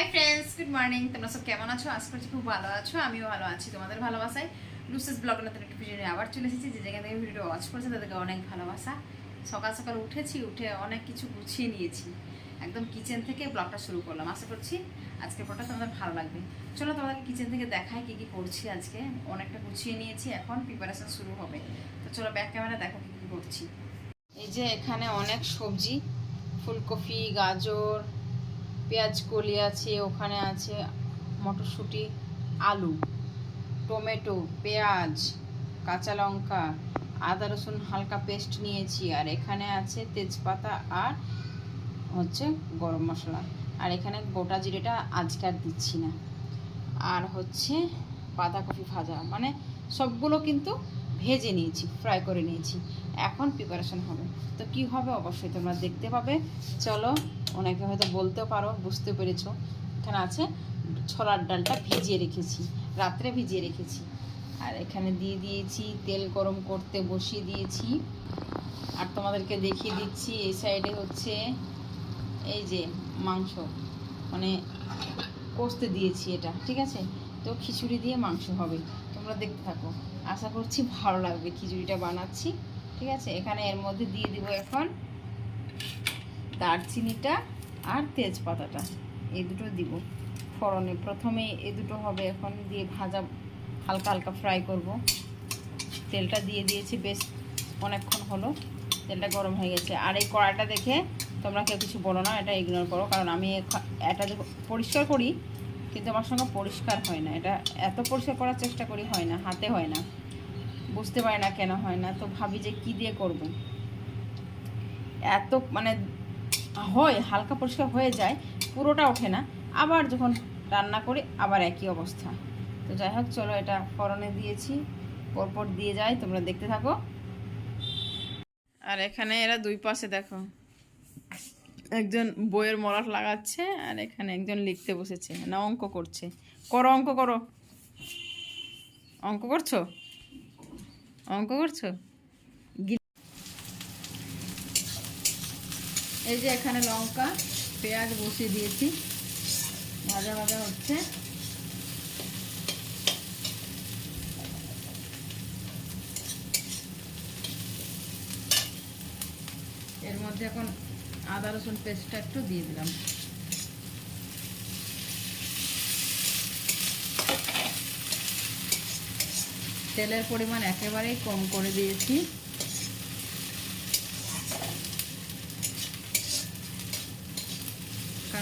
Hi friends good morning তোমরা সব কেমন আছো? আশা করছি খুব ভালো আছো। আমিও ভালো আছি তোমাদের ভালোবাসায়। লুসেস ব্লগ নতুন একটু ভিডিও আবার চলে এসেছি। যে জায়গা থেকে ভিডিও ওয়াচ করছে, তাদেরকে অনেক ভালোবাসা। সকাল সকাল উঠেছি, উঠে অনেক কিছু গুছিয়ে নিয়েছি। একদম কিচেন থেকে ব্লগটা শুরু করলাম। আশা করছি আজকের পরটা তোমাদের ভালো লাগবে। চলো তোমাদেরকে কিচেন থেকে দেখায় কী কী করছি আজকে। অনেকটা গুছিয়ে নিয়েছি। এখন প্রিপারেশন শুরু হবে। তো চলো ব্যাক ক্যামেরা দেখো কী কী করছি। এই যে এখানে অনেক সবজি। ফুলকপি, গাজর পেঁয়াজ কলি আছে, ওখানে আছে মটরশুঁটি, আলু, টমেটো, পেঁয়াজ, কাঁচা লঙ্কা, আদা রসুন হালকা পেস্ট নিয়েছি, আর এখানে আছে তেজপাতা আর হচ্ছে গরম মশলা। আর এখানে গোটা জিরেটা আজকে আর দিচ্ছি না। আর হচ্ছে বাঁধাকপি ভাজা মানে সবগুলো কিন্তু ভেজে নিয়েছি, ফ্রাই করে নিয়েছি। এখন প্রিপারেশন হবে। তো কি হবে অবশ্যই তোমরা দেখতে পাবে। চলো অনেকে হয়তো বলতেও পারো, বুঝতে পেরেছ। এখানে আছে, ছোলার ডালটা ভিজিয়ে রেখেছি, রাত্রে ভিজিয়ে রেখেছি। আর এখানে দিয়ে দিয়েছি, তেল গরম করতে বসিয়ে দিয়েছি। আর তোমাদেরকে দেখিয়ে দিচ্ছি, এই সাইডে হচ্ছে এই যে মাংস মানে কষতে দিয়েছি এটা, ঠিক আছে? তো খিচুড়ি দিয়ে মাংস হবে, তোমরা দেখতে থাকো। আশা করছি ভালো লাগবে, খিচুড়িটা বানাচ্ছি, ঠিক আছে? এখানে এর মধ্যে দিয়ে দিব এখন দারচিনিটা আর তেজপাতাটা, এই দুটো দিব। ফোড়নে প্রথমে এই দুটো হবে, এখন দিয়ে ভাজা হালকা হালকা ফ্রাই করব। তেলটা দিয়ে দিয়েছি বেশ অনেকক্ষণ হলো, তেলটা গরম হয়ে গেছে। আর এই কড়াটা দেখে তোমরা কেউ কিছু বলো না, এটা ইগনোর করো, কারণ আমি এটা পরিষ্কার করি, কিন্তু আমার সঙ্গে পরিষ্কার হয় না। এটা এত পরিষ্কার করার চেষ্টা করি হয় না, হাতে হয় না। বুঝতে পারি না কেন হয় না, তো ভাবি যে কি দিয়ে করব? এত মানে হয়, হালকা পরিষ্কার হয়ে যায়, পুরোটা ওঠে না। আবার যখন রান্না করি, আবার একই অবস্থা। তো যাই হোক, চলো এটা ফোড়নে দিয়েছি, পরপর দিয়ে যায় তোমরা দেখতে থাকো। আর এখানে এরা দুই পাশে দেখো, একজন বইয়ের মলাট লাগাচ্ছে, আর এখানে একজন লিখতে বসেছে, না, অঙ্ক করছে। করো, অঙ্ক করো। অঙ্ক করছ? অঙ্ক করছ? এই যে এখানে লঙ্কা, পেঁয়াজ বসিয়ে দিয়েছি। ভাজা ভাজা হচ্ছে। এর মধ্যে এখন আদা, রসুন পেস্টটা একটু দিয়ে দিলাম। তেলের পরিমাণ একেবারেই কম করে দিয়েছি।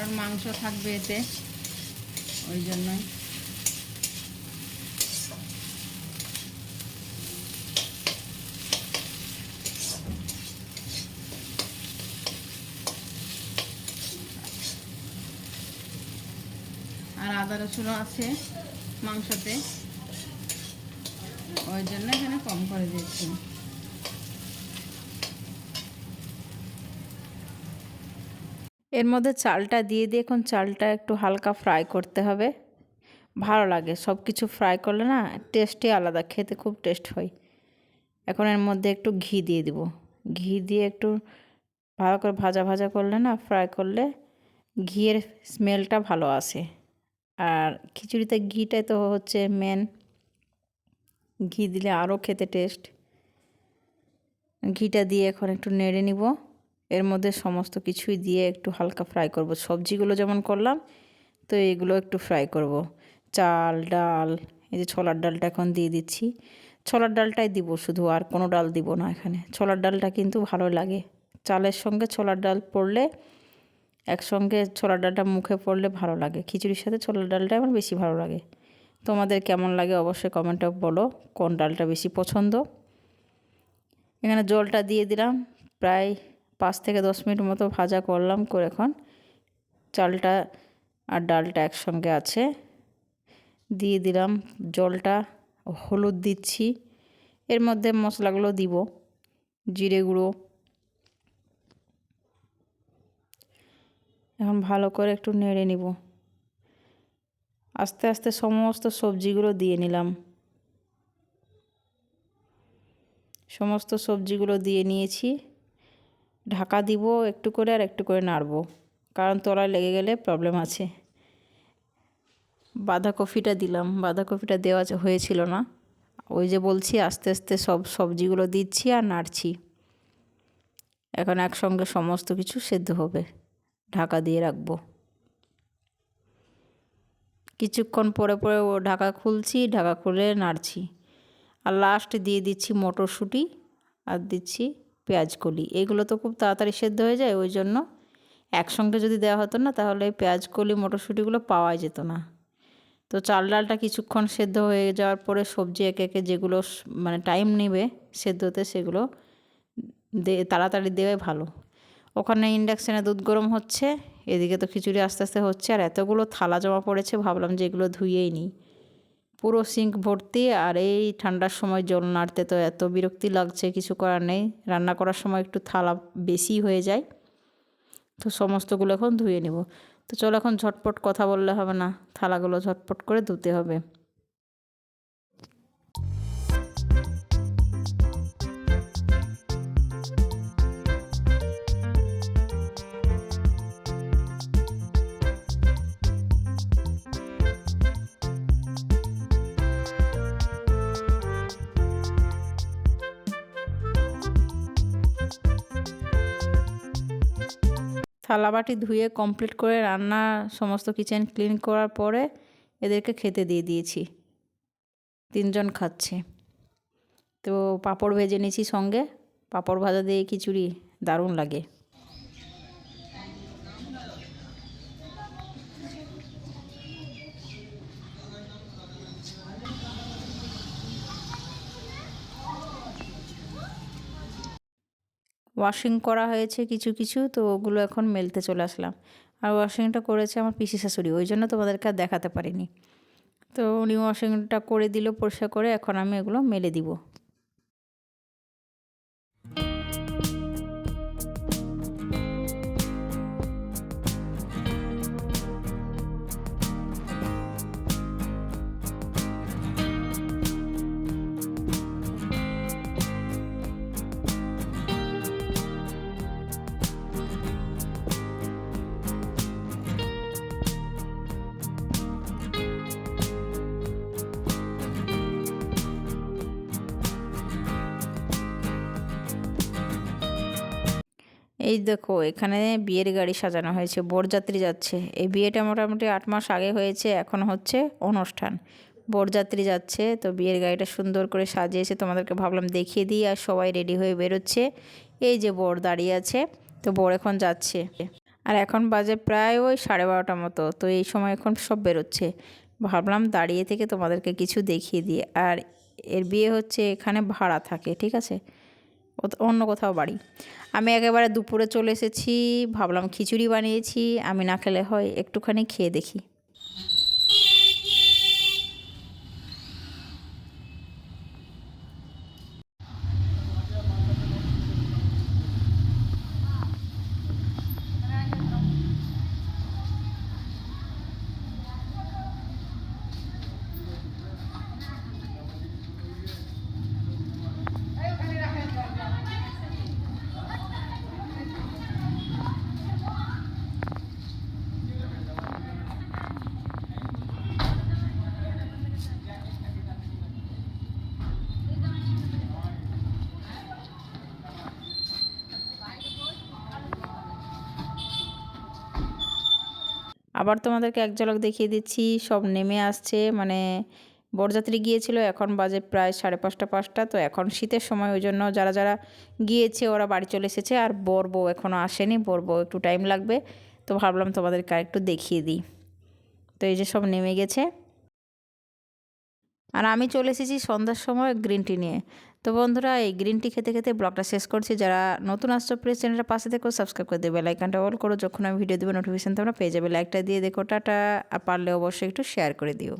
কারণ মাংস থাকবে এতে। ওই জন্যই। আর আদা রসুনও আছে মাংসতে। ওই জন্য এখানে কম করে দিচ্ছি এর মধ্যে চালটা দিয়ে দিয়ে এখন চালটা একটু হালকা ফ্রাই করতে হবে। ভালো লাগে সব কিছু ফ্রাই করলে না টেস্টই আলাদা, খেতে খুব টেস্ট হয়। এখন এর মধ্যে একটু ঘি দিয়ে দিব। ঘি দিয়ে একটু ভালো করে ভাজা ভাজা করলে না ফ্রাই করলে ঘিয়ের স্মেলটা ভালো আসে। আর খিচুড়িতে ঘিটাই তো হচ্ছে মেন ঘি দিলে আরও খেতে টেস্ট। ঘিটা দিয়ে এখন একটু নেড়ে নিব। এর মধ্যে সমস্ত কিছুই দিয়ে একটু হালকা ফ্রাই করব। সবজিগুলো যেমন করলাম, তো এগুলো একটু ফ্রাই করব। চাল, ডাল, এই যে ছোলার ডালটা এখন দিয়ে দিচ্ছি। ছোলার ডালটাই দিব শুধু, আর কোনো ডাল দিব না এখানে। ছোলার ডালটা কিন্তু ভালো লাগে। চালের সঙ্গে ছোলার ডাল পড়লে, একসঙ্গে ছোলার ডালটা মুখে পড়লে ভালো লাগে। খিচুড়ির সাথে ছোলার ডালটা আমার বেশি ভালো লাগে। তোমাদের কেমন লাগে অবশ্যই কমেন্টে বলো, কোন ডালটা বেশি পছন্দ? এখানে জলটা দিয়ে দিলাম, প্রায় পাঁচ থেকে দশ মিনিট মতো ভাজা করলাম করে এখন চালটা আর ডালটা একসঙ্গে আছে। দিয়ে দিলাম জলটা, হলুদ দিচ্ছি। এর মধ্যে মশলাগুলো দিব, জিরে গুঁড়ো। এখন ভালো করে একটু নেড়ে নিব। আস্তে আস্তে সমস্ত সবজিগুলো দিয়ে নিলাম। সমস্ত সবজিগুলো দিয়ে নিয়েছি। ঢাকা দিব একটু করে আর একটু করে নাড়বো। কারণ তলায় লেগে গেলে প্রবলেম আছে। বাঁধাকপিটা দিলাম। বাঁধাকপিটা দেওয়া হয়েছিল না। ওই যে বলছি, আস্তে আস্তে সব সবজিগুলো দিচ্ছি আর নাড়ছি। এখন একসঙ্গে সমস্ত কিছু সেদ্ধ হবে। ঢাকা দিয়ে রাখব। কিছুক্ষণ পরে পরে ও ঢাকা খুলছি, ঢাকা খুলে নাড়ছি। আর লাস্ট দিয়ে দিচ্ছি মটরশুঁটি আর দিচ্ছি পেঁয়াজ কলি। এগুলো তো খুব তাড়াতাড়ি সেদ্ধ হয়ে যায়, ওই জন্য একসঙ্গে যদি দেওয়া হতো না, তাহলে পেঁয়াজ কলি, মটরশুঁটিগুলো পাওয়াই যেত না। তো চাল ডালটা কিছুক্ষণ সেদ্ধ হয়ে যাওয়ার পরে সবজি একে একে যেগুলো মানে টাইম নেবে সেদ্ধ হতে, সেগুলো দে, তাড়াতাড়ি দেওয়াই ভালো। ওখানে ইন্ডাকশানে দুধ গরম হচ্ছে, এদিকে তো খিচুড়ি আস্তে আস্তে হচ্ছে, আর এতগুলো থালা জমা পড়েছে, ভাবলাম যে এগুলো ধুয়েই নিই। পুরো সিঙ্ক ভর্তি আর এই ঠান্ডার সময় জল নাড়তে তো এত বিরক্তি লাগছে, কিছু করার নেই। রান্না করার সময় একটু থালা বেশি হয়ে যায়। তো সমস্তগুলো এখন ধুয়ে নেব। তো চলো এখন ঝটপট কথা বললে হবে না, থালাগুলো ঝটপট করে ধুতে হবে। থালা বাটি ধুয়ে কমপ্লিট করে রান্না সমস্ত কিচেন ক্লিন করার পরে এদেরকে খেতে দিয়ে দিয়েছি। তিনজন খাচ্ছে। তো পাঁপড় ভেজে নিয়েছি সঙ্গে। পাঁপড় ভাজা দিয়ে খিচুড়ি দারুণ লাগে। ওয়াশিং করা হয়েছে কিছু কিছু, তো ওগুলো এখন মেলতে চলে আসলাম। আর ওয়াশিংটা করেছে আমার পিসি শাশুড়ি, ওই জন্য তোমাদেরকে আর দেখাতে পারিনি। তো উনি ওয়াশিংটা করে দিল, পরিষ্কার করে, এখন আমি এগুলো মেলে দিব। এই দেখো, এখানে বিয়ের গাড়ি সাজানো হয়েছে, বরযাত্রী যাচ্ছে। এই বিয়েটা মোটামুটি আট মাস আগে হয়েছে, এখন হচ্ছে অনুষ্ঠান। বরযাত্রী যাচ্ছে, তো বিয়ের গাড়িটা সুন্দর করে সাজিয়েছে, তোমাদেরকে ভাবলাম দেখিয়ে দিই, আর সবাই রেডি হয়ে বেরোচ্ছে। এই যে বর দাঁড়িয়ে আছে, তো বর এখন যাচ্ছে। আর এখন বাজে প্রায় ওই সাড়ে বারোটার মতো, তো এই সময় এখন সব বেরোচ্ছে। ভাবলাম দাঁড়িয়ে থেকে তোমাদেরকে কিছু দেখিয়ে দিই, আর এর বিয়ে হচ্ছে এখানে ভাড়া থাকে, ঠিক আছে? অন্য কোথাও বাড়ি। আমি একেবারে দুপুরে চলে এসেছি, ভাবলাম খিচুড়ি বানিয়েছি, আমি না খেলে হয় একটুখানি খেয়ে দেখি। আবার তোমাদেরকে এক ঝলক দেখিয়ে দিচ্ছি, সব নেমে আসছে মানে বরযাত্রী গিয়েছিল, এখন বাজে প্রায় সাড়ে পাঁচটা পাঁচটা, তো এখন শীতের সময়, ওই জন্য যারা যারা গিয়েছে, ওরা বাড়ি চলে এসেছে, আর বর বউ এখনও আসেনি বর বউ একটু টাইম লাগবে, তো ভাবলাম তোমাদেরকে আর একটু দেখিয়ে দিই। তো এই যে সব নেমে গেছে। আর আমি চলে এসেছি সন্ধ্যার সময় গ্রিন টি নিয়ে। তো বন্ধুরা, এই গ্রিন টি খেতে খেতে ব্লগটা শেষ করছি। যারা নতুন আসছো প্লিজ চ্যানেলটা পাশে দেখো সাবস্ক্রাইব করে দেবে। লাইকানটা অল করো। যখন আমি ভিডিও দেবো নোটিফিকেশন তোমরা পেয়ে যাবে। লাইকটা দিয়ে দেখো, টাটা। আর পারলে অবশ্যই একটু শেয়ার করে দিও।